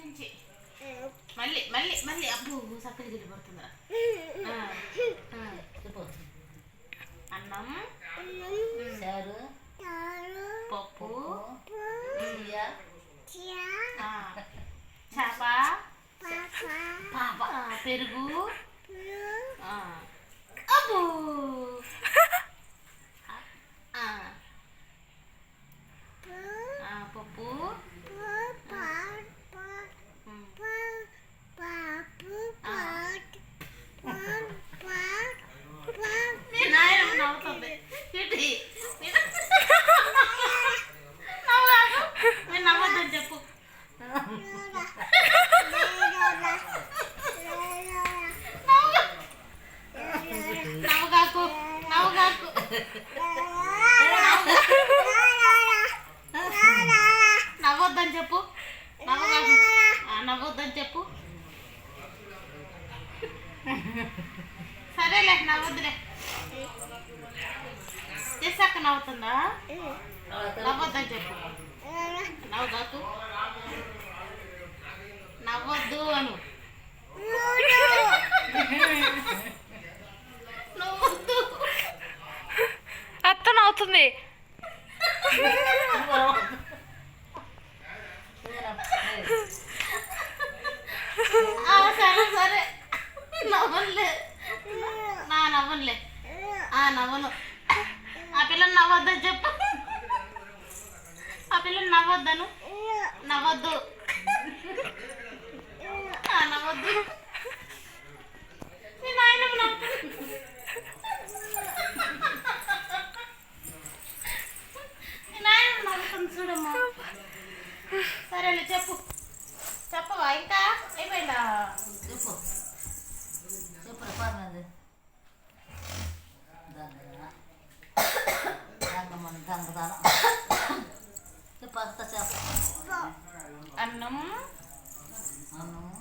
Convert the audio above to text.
నుంచి. మళ్ళీ మళ్ళీ మళ్ళీ. అబ్బు చక్కగా గిల్లి ఆ. చెప్పు. అన్నం చారు పప్పు చేప. పాప. పెరుగు ఆ. అబ్బో ఆ, ఆ, పప్పు ఉమ్. మీ నాయనమ్మ నవ్వుతుంది ఇటు. ఇటు. నవ్వరాదు. మీరు నవ్వొద్దని చెప్పు నవ్వు. నవ్వుగాకు నవ్వుగాకు నవ్వొద్దని చెప్పు. నవ్వుగాకు నవ్వొద్దని చెప్పు. సరేలే నవ్వొద్దులే. చేసాక నవ్వుతుందా? నవ్వొద్దని చెప్పు. నవ్వుగాకు నవ్వొద్దు అను. అత్త సరే సరే. నవ్వనులే. నా నవ్వనులే. ఆ నవ్వను. ఆ పిల్లని నవ్వద్దని చెప్పు. ఆ పిల్లని నవ్వద్దను. నవ్వద్దు ఆ, నవ్వొద్దు మీ నాయనమ్మ నవ్వుతుంది. మీ నాయనమ్మ నవ్వుతుంది చూడమ్మా. సరేలే చెప్పు. చెప్పవా? ఇంకా అయిపోయిందా? చెప్పు. చెప్పు పర్లేదు చెప్పు. అన్నం. అన్నం.